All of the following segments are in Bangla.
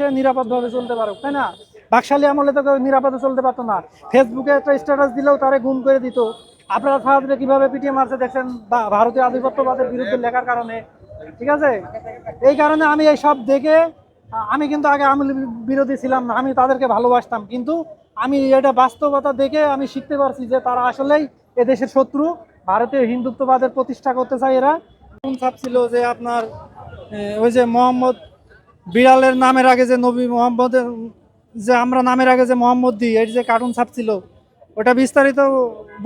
নিরাপদভাবে চলতে পারুক, তাই না? বাকশালী আমলে তো কেউ নিরাপদে চলতে পারতো না। ফেসবুকে একটা স্ট্যাটাস দিলেও তারে গুম করে দিত। আপনারা সাহায্যে কীভাবে পিটিয়ে মারছে দেখছেন? ভারতীয় আধিপত্যবাদের বিরুদ্ধে লেখার কারণে। ঠিক আছে? এই কারণে আমি এই সব দেখে, আমি কিন্তু আগে আমলি বিরোধী ছিলাম না, আমি তাদেরকে ভালোবাসতাম। কিন্তু আমি এটা বাস্তবতা দেখে আমি শিখতে পারছি যে তারা আসলেই এদেশের শত্রু। ভারতীয় হিন্দুত্ববাদের প্রতিষ্ঠা করতে চায় এরা। কোন ছিল যে আপনার ওই যে মোহাম্মদ বিড়ালের নামের আগে যে নবী মোহাম্মদের যে আমরা নামের আগে যে মোহাম্মদ দিই, এর যে কার্টুন ছাপছিল ওটা বিস্তারিত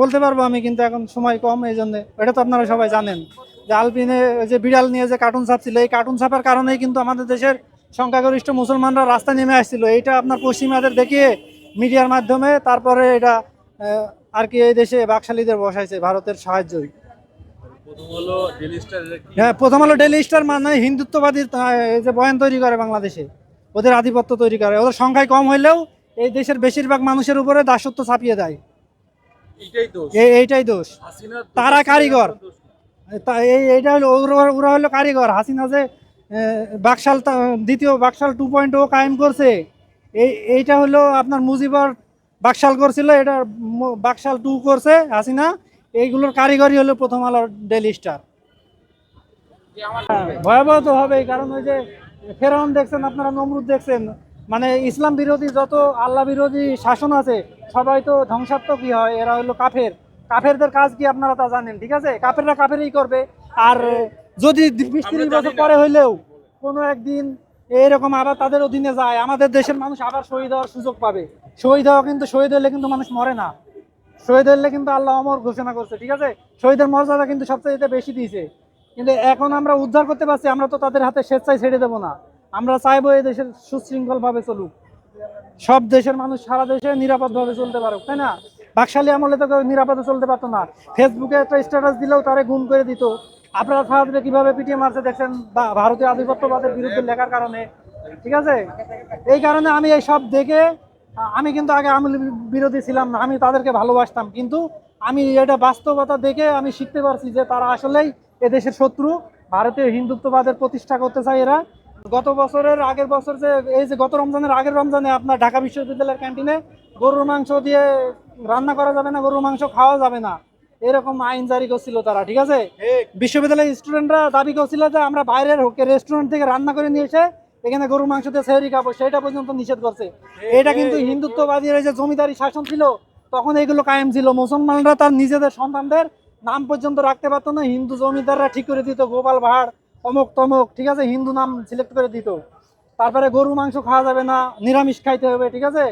বলতে পারব আমি, কিন্তু এখন সময় কম এই জন্য এটা তো আপনারা সবাই জানেন। যে আলপিনে যে বিড়াল নিয়ে যে কার্টুন ছাপছিল এই কার্টুন ছাপার কারণেই কিন্তু আমাদের দেশের সংখ্যাগরিষ্ঠ মুসলমানরা রাস্তায় নেমে আসছিল। এইটা আপনার পশ্চিমাদের দেখিয়ে মিডিয়ার মাধ্যমে তারপরে এটা আর কি এই দেশে বাকশালীদের বসাইছে, ভারতের সাহায্যই প্রথম হলো ডেলি স্টার হ্যাঁ প্রথম আলো ডেলি স্টার মানে হিন্দুত্ববাদী এই যে বয়ান তৈরি করে বাংলাদেশে। ওদের আধিপত্য তৈরি করে। ওদের সংখ্যায় কম হইলেও এই দেশের বেশিরভাগ মানুষের উপরে দাসত্ব চাপিয়ে দেয়। এইটাই দোষ। তারা কারিগর। এইটা হলো ওরা- হলো কারিগর। হাসিনা যে বাকশাল দ্বিতীয় বাকশাল টু পয়েন্ট ও কায়েম করছে এই এইটা হলো আপনার মুজিবর বাকশাল করছিল এটা বাকশাল টু করছে হাসিনা। এইগুলোর কারিগরি হলো প্রথম আলো ডেলি স্টার হ্যাঁ, ভয়াবহ তো হবেই কারণ ওই যে ফেরাউন দেখছেন আপনারা নমরুদ দেখছেন মানে ইসলাম বিরোধী যত আল্লাহ বিরোধী শাসন আছে সবাই তো ধ্বংসাত্মকই হয় এরা হলো কাফের। কাফেরদের কাজ কি আপনারা তা জানেন ঠিক আছে? কাফেররা কাফেরই করবে আর যদি বিশ তিরিশ বছর। পরে হইলেও কোনো একদিন এরকম আবার তাদের অধীনে যায় আমাদের দেশের মানুষ আবার শহীদ হওয়ার সুযোগ পাবে। শহীদ হওয়া কিন্তু শহীদ হলে কিন্তু মানুষ মরে না। শহীদ হলে কিন্তু আল্লাহ অমর ঘোষণা করছে, ঠিক আছে? শহীদের মর্যাদা কিন্তু সবচেয়ে বেশি দিয়েছে। কিন্তু এখন আমরা উদ্ধার করতে পারছি, আমরা তো তাদের হাতে স্বেচ্ছায় ছেড়ে দেবো না। আমরা চাইব এই দেশের সুশৃঙ্খল ভাবে চলুক। সব দেশের মানুষ সারা দেশে নিরাপদভাবে চলতে পারুক, তাই না? বাকশালী আমলে তো কেউ নিরাপদে চলতে পারতো না। ফেসবুকে একটা স্ট্যাটাস দিলেও তারে গুম করে দিত। আপনারা সাহায্যে কীভাবে পিটিয়ে মারছে দেখছেন? বা- ভারতীয় আধিপত্যবাদের বিরুদ্ধে লেখার কারণে, ঠিক আছে? এই কারণে আমি এই সব দেখে আমি কিন্তু আগে আমি বিরোধী ছিলাম না আমি তাদেরকে ভালোবাসতাম। কিন্তু আমি এটা বাস্তবতা দেখে আমি শিখতে পারছি যে তারা আসলেই এদেশের শত্রু ভারতীয় হিন্দুত্ববাদের প্রতিষ্ঠা করতে চায় এরা। গত বছরের আগের বছর যে এই যে গত রমজানের আগের রমজানে আপনার ঢাকা বিশ্ববিদ্যালয়ের ক্যান্টিনে গরুর মাংস দিয়ে রান্না করা যাবে না গরুর মাংস খাওয়া যাবে না। এরকম আইন জারি করছিল তারা ঠিক আছে? বিশ্ববিদ্যালয়ের স্টুডেন্টরা দাবি করছিল যে আমরা বাইরের রেস্টুরেন্ট থেকে রান্না করে নিয়ে এসে এখানে গরুর মাংস দিয়ে সেহরি খাব, সেটা পর্যন্ত নিষেধ করছে। এটা কিন্তু হিন্দুত্ববাদীর যে জমিদারি শাসন ছিল, তখন এগুলো কায়েম ছিল। মুসলমানরা তার নিজেদের সন্তানদের নাম পর্যন্ত রাখতে পারতো না। হিন্দু জমিদাররা ঠিক করে দিত, গোপাল ভাড়, অমুক তমুক, ঠিক আছে? হিন্দু নাম সিলেক্ট করে দিত। তারপরে গরু মাংস খাওয়া যাবে না, নিরামিষ খাইতে হবে, ঠিক আছে?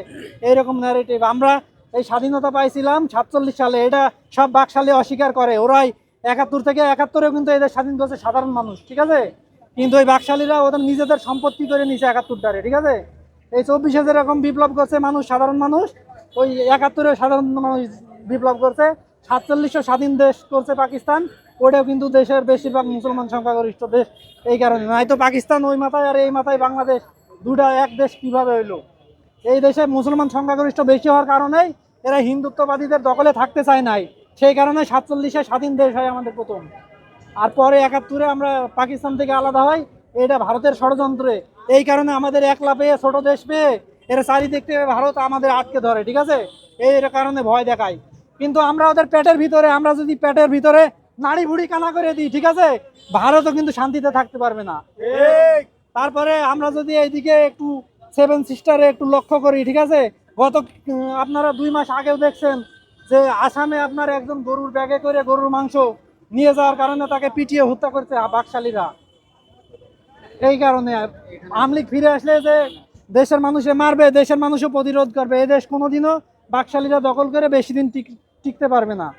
এইরকম ন্যারেটিভ আমরা এই স্বাধীনতা পাইছিলাম সাতচল্লিশ সালে, এটা সব বাকশালী অস্বীকার করে। ওরাই একাত্তর থেকে একাত্তরেও কিন্তু এদের স্বাধীন করছে সাধারণ মানুষ, ঠিক আছে? কিন্তু ওই বাকশালীরা ওদের নিজেদের সম্পত্তি করে নিছে একাত্তরটারে ঠিক আছে? এই চব্বিশে যেরকম বিপ্লব করছে মানুষ, সাধারণ মানুষ, ওই একাত্তরে সাধারণ মানুষ বিপ্লব করছে। সাতচল্লিশশো স্বাধীন দেশ করছে পাকিস্তান, ওটাও কিন্তু দেশের বেশিরভাগ মুসলমান সংখ্যাগরিষ্ঠ দেশ, এই কারণে। নয়তো পাকিস্তান ওই মাথায় আর এই মাথায় বাংলাদেশ দুটা এক দেশ কীভাবে হইল? এই দেশে মুসলমান সংখ্যাগরিষ্ঠ বেশি হওয়ার কারণেই এরা হিন্দুত্ববাদীদের দখলে থাকতে চায় নাই। সেই কারণে সাতচল্লিশে স্বাধীন দেশ হয় আমাদের প্রথম। আর পরে একাত্তরে আমরা পাকিস্তান থেকে আলাদা হয়। এটা ভারতের ষড়যন্ত্রে। এই কারণে আমাদের একলা পেয়ে ছোট দেশ পেয়ে এরা চারিদিক থেকে ভারত আমাদের আটকে ধরে ঠিক আছে? এই এর কারণে ভয় দেখায়। কিন্তু আমরা ওদের পেটের ভিতরে আমরা যদি পেটের ভিতরে নাড়ি ভুড়ি কানা করে দিই ঠিক আছে? ভারতও কিন্তু শান্তিতে থাকতে পারবে না। তারপরে আমরা যদি এইদিকে একটু সেভেন সিস্টারে একটু লক্ষ্য করি ঠিক আছে? গত আপনারা দুই মাস আগেও দেখছেন যে আসামে আপনার একজন গরুর ব্যাগে করে গরুর মাংস নিয়ে যাওয়ার কারণে তাকে পিটিয়ে হত্যা করছে বাকশালীরা। এই কারণে আমলিক ফিরে আসলে যে দেশের মানুষে মারবে, দেশের মানুষও প্রতিরোধ করবে এই দেশ কোনোদিনও বাকশালীরা দখল করে বেশি দিন টিক- টিকতে পারবে না।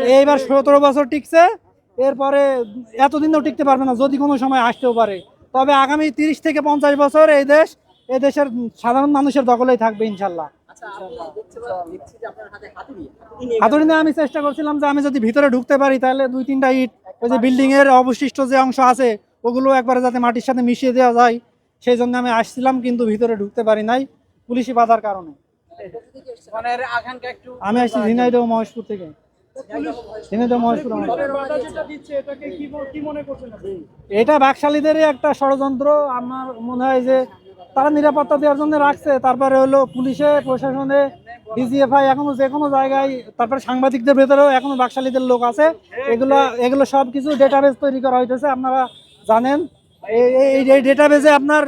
এইবার সতেরো বছর টিকছে, এরপরে এতদিনও টিকতে পারবে না, যদি কোনো সময় আসতেও পারে। তবে আগামী তিরিশ থেকে পঞ্চাশ বছর এই দেশ এই দেশের সাধারণ মানুষের দখলেই থাকবে ইনশাল্লাহ। হাতুড়ি নিয়ে আমি চেষ্টা করছিলাম যে আমি যদি ভিতরে ঢুকতে পারি তাহলে দুই তিনটা ইট ওই যে বিল্ডিং এর অবশিষ্ট যে অংশ আছে ওগুলো একবারে যাতে মাটির সাথে মিশিয়ে দেওয়া যায় সেই জন্য আমি আসছিলাম কিন্তু ভিতরে ঢুকতে পারি নাই পুলিশি বাধার কারণে। আমি আসছি ঝিনাইদহ মহেশপুর থেকে। এটা বাকশালীদেরই একটা ষড়যন্ত্র। আমার মনে হয় যে তারা নিরাপত্তা দেওয়ার জন্য রাখছে। তারপরে হলো পুলিশে প্রশাসনে ডিজিএফআই এখনও যে কোনো জায়গায় তারপরে সাংবাদিকদের ভেতরেও এখনও বাকশালীদের লোক আছে। এগুলো এগুলো সব কিছু ডেটাবেস তৈরি করা হইতেছে আপনারা জানেন। এই- এই ডেটাবেসে আপনার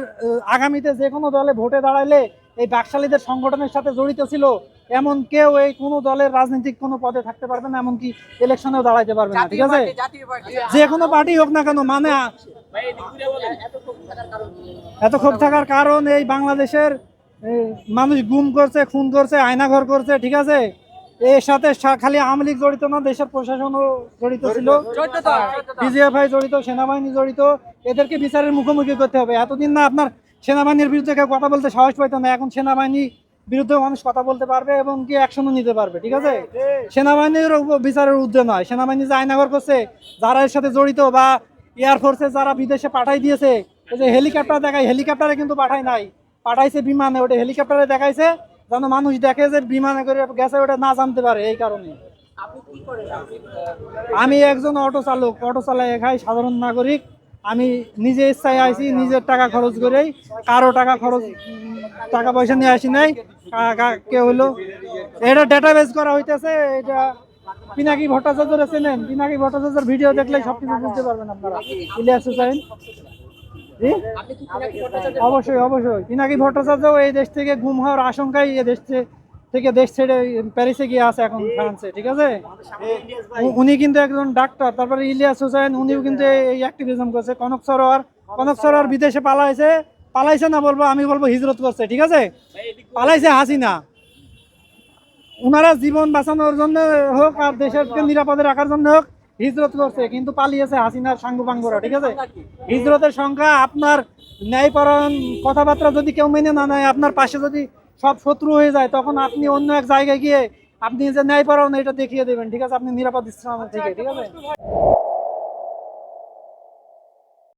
আগামীতে যে কোনো দলে ভোটে দাঁড়াইলে এই বাকশালীদের সংগঠনের সাথে জড়িত ছিল এমন কেউ এই কোনো দলের রাজনৈতিক কোনো পদে থাকতে পারবে না এমনকি ইলেকশনেও দাঁড়াইতে পারবে না ঠিক আছে? যে কোনো পার্টি হোক না কেন মানে এত ক্ষোভ থাকার কারণ এই বাংলাদেশের মানুষ গুম করছে খুন করছে আয়নাঘর করছে ঠিক আছে? এর সাথে খালি আওয়ামী লীগ জড়িত না দেশের প্রশাসনও জড়িত ছিল। ডিজিএফআই জড়িত। সেনাবাহিনী জড়িত। এদেরকে বিচারের মুখোমুখি করতে হবে। এতদিন না আপনার সেনাবাহিনীর বিরুদ্ধে কেউ কথা বলতে সাহস পাইতো না। এখন সেনাবাহিনী বিরুদ্ধে মানুষ কথা বলতে পারবে এবং কি অ্যাকশনও নিতে পারবে ঠিক আছে? সেনাবাহিনীর উপর বিচারের ঊর্ধ্বে নয়। সেনাবাহিনী যে আয়নাঘর করছে যারা এর সাথে জড়িত বা এয়ারফোর্সে যারা বিদেশে পাঠাই দিয়েছে এই যে হেলিকপ্টার দেখায় হেলিকপ্টারে কিন্তু পাঠায় নাই। পাঠাইছে বিমানে ওটা হেলিকপ্টারে দেখাইছে যেন মানুষ দেখে যে বিমানে করে গেছে ওটা না জানতে পারে এই কারণে। আমি একজন অটো চালক অটো চালাই খাই সাধারণ নাগরিক। আমি নিজে ইচ্ছায় আইছি নিজের টাকা খরচ করেই। কারও টাকা খরচ টাকা পয়সা নিয়ে আসি নাই। কে হইল? এটা ডেটাবেস করা হইতেছে এটা পিনাকি ভট্টাচার্য চেনেন পিনাকি ভট্টাচার্যের ভিডিও দেখলে সবকিছু বুঝতে পারবেন আপনারা। ইলিয়াস হুসাইন। অবশ্যই অবশ্যই। পিনাকি ভট্টাচার্য এই দেশ থেকে গুম হওয়ার আশঙ্কায় এই দেশ থেকে দেশ ছেড়ে প্যারিসে গিয়ে আছে এখন ফ্রান্সে, ঠিক আছে? উনি কিন্তু একজন ডাক্তার, তারপরে ইলিয়াস হোসেন উনিও কিন্তু এই অ্যাক্টিভিজম করছে। কনক সরোয়ার কনক সরোয়ার বিদেশে পালাইছে। পালাইছে না বলব, আমি বলব হিজরত করছে, ঠিক আছে? পালাইছে হাসিনা। উনারা জীবন বাঁচানোর জন্য হোক আর দেশের নিরাপদে রাখার জন্য হোক, হিজরত করছে, কিন্তু পালিয়েছে হাসিনার সাঙ্গুপাঙ্গরা, ঠিক আছে? হিজরতের সংখ্যা আপনার ন্যায়পরায়ণ কথাবার্তা যদি কেউ মেনে না নেয়, আপনার পাশে যদি সব শত্রু হয়ে যায়, তখন আপনি অন্য এক জায়গায় গিয়ে আপনি যে ন্যায়পরায়ণ, এটা দেখিয়ে দেবেন, ঠিক আছে? আপনি নিরাপদ ইসলামের থেকে, ঠিক আছে?